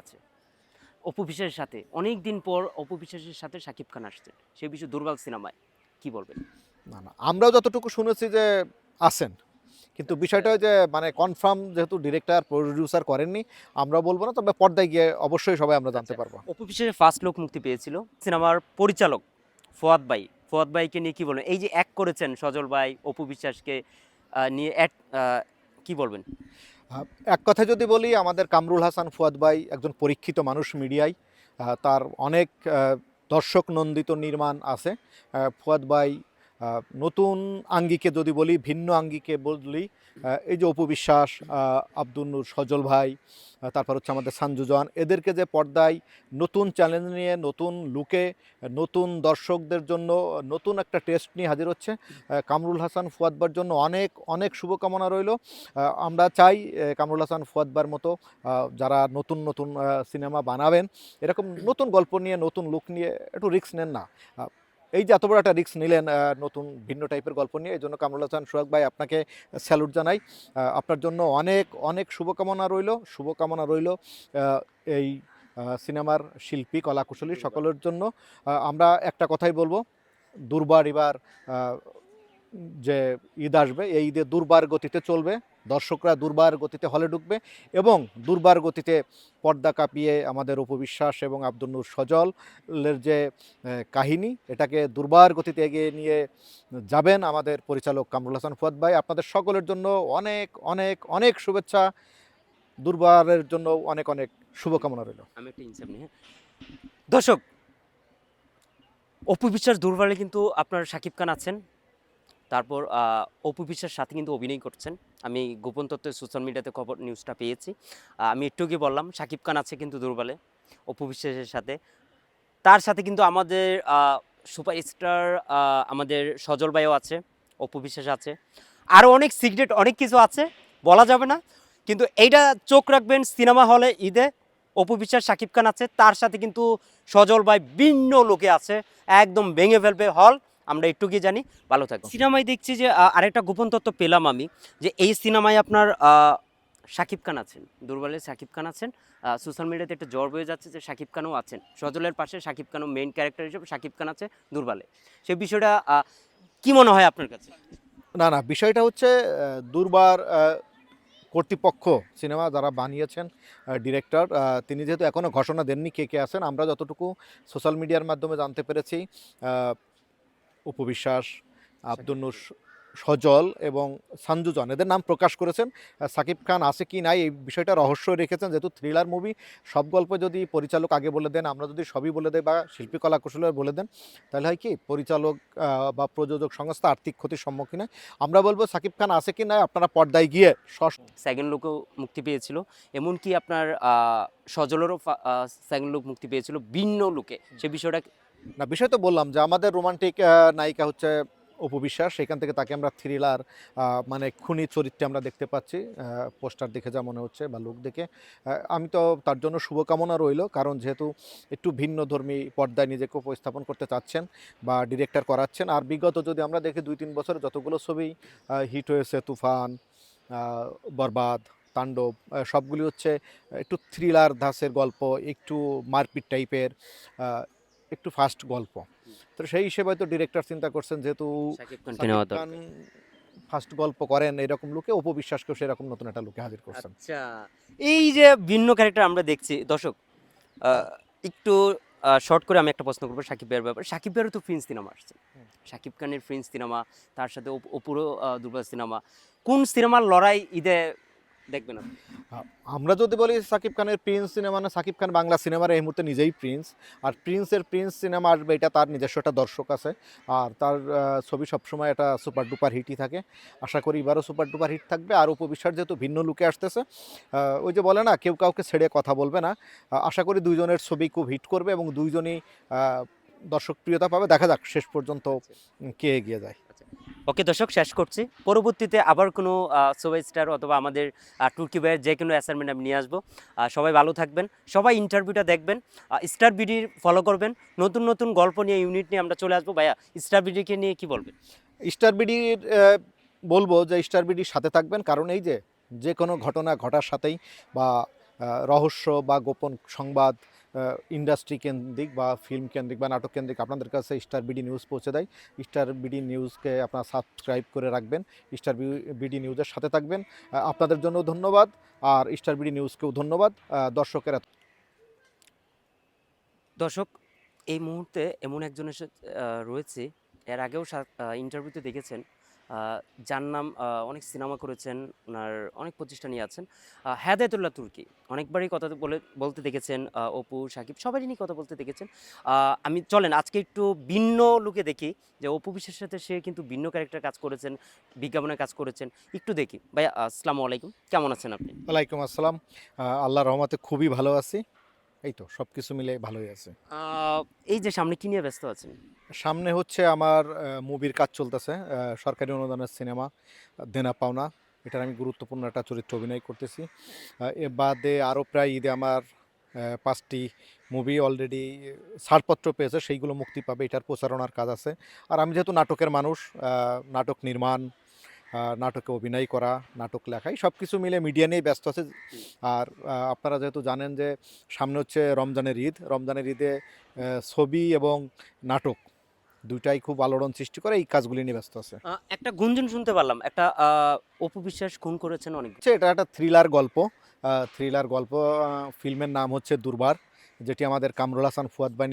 আছে। অপু বিশ্বাসের সাথে অনেক দিন পর অপু বিশ্বাসের সাথে শাকিব খান আসছেন। সে বিষয়ে দুর্বল সিনেমায় কি বলবেন? না না আমরাও যতটুকু শুনেছি যে আছেন। কিন্তু বিষয়টা যে মানে কনফার্ম যেহেতু ডিরেক্টর প্রডিউসার করেননি আমরা বলব না তবে পর্দায় গিয়ে অবশ্যই সবাই আমরা জানতে আচ্ছা। পারব। অপু বিশ্বাসের ফার্স্ট লুক মুক্তি পেয়েছিল সিনেমার পরিচালক ফোয়াদ ভাই। ফোয়াদ ভাইকে নিয়ে কি বলবেন? এই যে এক করেছেন সজল ভাই অপু বিশ্বাসকে নিয়ে এক কি বলবেন? এক কথা যদি বলি, আমাদের কামরুল হাসান ফুয়াদ ভাই একজন পরীক্ষিত মানুষ মিডিয়ায়। তার অনেক দর্শক নন্দিত নির্মাণ আছে। ফুয়াদ ভাই নতুন আঙ্গিকে যদি বলি, ভিন্ন আঙ্গিকে বলি এই যে অপু বিশ্বাস আব্দুল নূর সজল ভাই তারপর হচ্ছে আমাদের সানজুজান এদেরকে যে পর্দায় নতুন চ্যালেঞ্জ নিয়ে, নতুন লুকে নতুন দর্শকদের জন্য নতুন একটা টেস্ট নিয়ে হাজির হচ্ছে কামরুল হাসান ফুয়াদবার জন্য অনেক অনেক শুভকামনা রইল। আমরা চাই কামরুল হাসান ফুয়াদবার মতো যারা নতুন নতুন সিনেমা বানাবেন, এরকম নতুন গল্প নিয়ে, নতুন লুক নিয়ে একটু রিস্ক নেন না। এই যে এত বড় একটা রিস্ক নিলেন নতুন ভিন্ন টাইপের গল্প নিয়ে এই জন্য কামরুল হাসান সোহাগ ভাই আপনাকে স্যালুট জানাই। আপনার জন্য অনেক অনেক শুভকামনা রইল শুভকামনা রইল এই সিনেমার শিল্পী কলাকুশলী সকলের জন্য। আমরা একটা কথাই বলব দুর্বার এবার যে ঈদ আসবে এই ঈদে দুর্বার গতিতে চলবে। দর্শকরা দুর্বার গতিতে হলে ঢুকবে এবং দুর্বার গতিতে পর্দা কাঁপিয়ে আমাদের উপবিশ্বাস এবং আব্দুল নূর সজলের যে কাহিনী এটাকে দুর্বার গতিতে এগিয়ে নিয়ে যাবেন আমাদের পরিচালক কামরুল হাসান ফুয়াদ ভাই। আপনাদের সকলের জন্য অনেক অনেক অনেক শুভেচ্ছা। দুর্বারের জন্য অনেক অনেক শুভকামনা রইল। আমি একটা ইনসাফ নিয়ে দর্শক অপু বিশ্বাস দুর্বলে কিন্তু আপনার শাকিব খান আছেন। তারপর অপু বিশ্বাস সাথে কিন্তু অভিনয় করছেন। আমি গোপন তত্ত্বে সোশ্যাল মিডিয়াতে খবর নিউজটা পেয়েছি। আমি একটু গিয়ে বললাম শাকিব খান আছে কিন্তু দুর্বলে, অপু বিশ্বাসের সাথে। তার সাথে কিন্তু আমাদের সুপারস্টার আমাদের সজল ভাইও আছে, অপু বিশ্বাস আছে। আরও অনেক সিক্রেট অনেক কিছু আছে, বলা যাবে না। কিন্তু এইটা চোখ রাখবেন সিনেমা হলে ঈদে অপু বিশ্বাস শাকিব খান আছে। তার সাথে কিন্তু সজল ভাই ভিন্ন লোকে আছে, একদম ভেঙে ফেলবে হল আমরা একটু কি জানি। ভালো থাকব সিনেমায় দেখছি যে আরেকটা গোপন তত্ত্ব পেলাম আমি যে এই সিনেমায় আপনার শাকিব খান আছেন দুর্বলের শাকিব খান আছেন সোশ্যাল মিডিয়াতে একটা জ্বর বয়ে যাচ্ছে যে শাকিব খানও আছেন। সজলের পাশে শাকিব খানও মেইন ক্যারেক্টার হিসেবে শাকিব খান আছে দুর্বলে। সেই বিষয়টা কি মনে হয় আপনার কাছে? না না বিষয়টা হচ্ছে দুর্বার কর্তৃপক্ষ সিনেমা যারা বানিয়েছেন ডিরেক্টর তিনি যেহেতু এখনও ঘোষণা দেননি কে কে আছেন আমরা যতটুকু সোশ্যাল মিডিয়ার মাধ্যমে জানতে পেরেছি উপবিশ্বাস আব্দুল নূর স- সজল এবং সানজুজন এদের নাম প্রকাশ করেছেন সাকিব খান আছে কি নাই এই বিষয়টা রহস্য রেখেছেন যেহেতু থ্রিলার মুভি সব গল্প যদি পরিচালক আগে বলে দেন আমরা যদি সবই বলে দেয় বা শিল্পী কলা কুশলে বলে দেন তাহলে হয় কি পরিচালক বা প্রযোজক সংস্থা আর্থিক ক্ষতির সম্মুখীন হয়। আমরা বলব সাকিব খান আছে কি নাই আপনারা পর্দায় গিয়ে সেকেন্ড লুকও মুক্তি পেয়েছিল। এমনকি আপনার সজলেরও সেকেন্ড লুক মুক্তি পেয়েছিল ভিন্ন লুকে সে বিষয়টা না, বিষয় তো বললাম যে আমাদের রোমান্টিক নায়িকা হচ্ছে উপবিশ্বাস সেখান থেকে তাকে আমরা থ্রিলার মানে খুনি চরিত্রে আমরা দেখতে পাচ্ছি পোস্টার দেখে যা মনে হচ্ছে বা লুক দেখে। আমি তো তার জন্য শুভকামনা রইল, কারণ যেহেতু একটু ভিন্ন ধর্মী পর্দায় নিজেকে উপস্থাপন করতে চাচ্ছেন বা ডিরেক্টর করাচ্ছেন। আর বিগত যদি আমরা দেখি, দুই তিন বছরে যতগুলো ছবি হিট হয়েছে, তুফান বরবাদ, তাণ্ডব সবগুলি হচ্ছে একটু থ্রিলার ধাসের গল্প, একটু মারপিট টাইপের একটু ফাস্ট গল্প। তো সেই হিসেবে হয়তো ডিরেক্টর চিন্তা করছেন যেহেতু ফার্স্ট গল্প করেন এরকম লোকে অপবিশ্বাসকেও সেরকম নতুন একটা লোকে হাজির করছেন। আচ্ছা এই যে ভিন্ন ক্যারেক্টার আমরা দেখছি দর্শক আহ, একটু শর্ট করে আমি একটা প্রশ্ন করব সাকিব ভাইয়ের ব্যাপারে। সাকিব ভাইয়েরও তো ফ্রিন্স সিনেমা আসছে। সাকিব খানের ফ্রিন্স সিনেমা তার সাথে অপ- অপুরও আহ, সিনেমা কোন সিনেমার লড়াই ঈদে দেখবেন? আমরা যদি বলি সাকিব খানের প্রিন্স সিনেমা না সাকিব খান বাংলা সিনেমার এই মুহূর্তে নিজেই প্রিন্স। আর প্রিন্সের প্রিন্স সিনেমা আসবে এটা তার নিজস্ব একটা দর্শক আছে। আর তার ছবি সবসময় একটা সুপার ডুপার হিটই থাকে। আশা করি এবারও সুপার ডুপার হিট থাকবে। আর উপবিশ্বাস যেহেতু ভিন্ন লুকে আসতেছে ওই যে বলে না কেউ কাউকে ছেড়ে কথা বলবে না। আশা করি দুইজনের ছবি খুব হিট করবে এবং দুইজনই দর্শক প্রিয়তা পাবে। দেখা যাক শেষ পর্যন্ত কে এগিয়ে যায়। ওকে দর্শক, শেষ করছি। পরবর্তীতে আবার কোনো সোবাই স্টার অথবা আমাদের টুর্কি ভাইয়ের যে কোনো অ্যাসাইনমেন্ট আমি নিয়ে আসব। সবাই ভালো থাকবেন। সবাই ইন্টারভিউটা দেখবেন। স্টার বিডির ফলো করবেন। নতুন নতুন গল্প নিয়ে ইউনিট নিয়ে আমরা চলে আসব। ভাইয়া স্টার বিডিকে নিয়ে কি বলবেন? স্টার বিডির বলব যে স্টার বিডির সাথে থাকবেন। কারণ এই যে যে কোনো ঘটনা ঘটার সাথেই বা রহস্য বা গোপন সংবাদ ইন্ডাস্ট্রি কেন্দ্রিক বা ফিল্ম কেন্দ্রিক বা নাটক কেন্দ্রিক আপনাদের কাছে স্টার বিডি নিউজ পৌঁছে দেয়। স্টার বিডি নিউজকে আপনারা সাবস্ক্রাইব করে রাখবেন। স্টার বিডি নিউজের সাথে থাকবেন। আপনাদের জন্য ধন্যবাদ। আর স্টার বিডি নিউজকেও ধন্যবাদ। দর্শকেরা দর্শক, এই মুহূর্তে এমন একজনের সাথে রয়েছে। এর আগেও ইন্টারভিউতে দেখেছেন। যার নাম অনেক সিনেমা করেছেন ওনার অনেক প্রতিষ্ঠানই আছেন। আহ, হেদায়তুল্লাহ তুর্কি অনেকবারই কথা বলে বলতে দেখেছেন অপু সাকিব সবারই নিয়ে কথা বলতে দেখেছেন। আমি চলেন আজকে একটু ভিন্ন লুকে দেখি যে অপু বিশ্বের সাথে সে কিন্তু ভিন্ন ক্যারেক্টার কাজ করেছেন বিজ্ঞাপনের কাজ করেছেন একটু দেখি। ভাই আসসালামু আলাইকুম কেমন আছেন আপনি? ওয়ালাইকুম আসসালাম। আল্লাহ রহমতে খুবই ভালো আছি। এই তো সব কিছু মিলে ভালোই আছে। এই যে সামনে কি নিয়ে ব্যস্ত আছেন? সামনে হচ্ছে আমার মুভির কাজ চলতেছে সরকারি অনুদানের সিনেমা দেনা পাওনা এটার আমি গুরুত্বপূর্ণ একটা চরিত্র অভিনয় করতেছি। এ বাদে আরও প্রায় ঈদে আমার পাঁচটি মুভি অলরেডি ছাড়পত্র পেয়েছে সেইগুলো মুক্তি পাবে এটার প্রচারণার কাজ আছে। আর আমি যেহেতু নাটকের মানুষ নাটক নির্মাণ নাটকে অভিনয় করা নাটক লেখাই সব কিছু মিলে মিডিয়া নিয়েই ব্যস্ত আছে। আর আপনারা যেহেতু জানেন যে সামনে হচ্ছে রমজানের ঈদ রমজানের ঈদে ছবি এবং নাটক দুইটাই খুব আলোড়ন সৃষ্টি করে এই কাজগুলি নিয়ে ব্যস্ত আছে। একটা গুঞ্জন শুনতে পারলাম একটা আহ, অপু বিশ্বাস খুন করেছেন অনেক এটা একটা থ্রিলার গল্প থ্রিলার গল্প ফিল্মের নাম হচ্ছে দুর্বার যেটি আমাদের কামরুল হাসান ফুয়াদ বাহিনী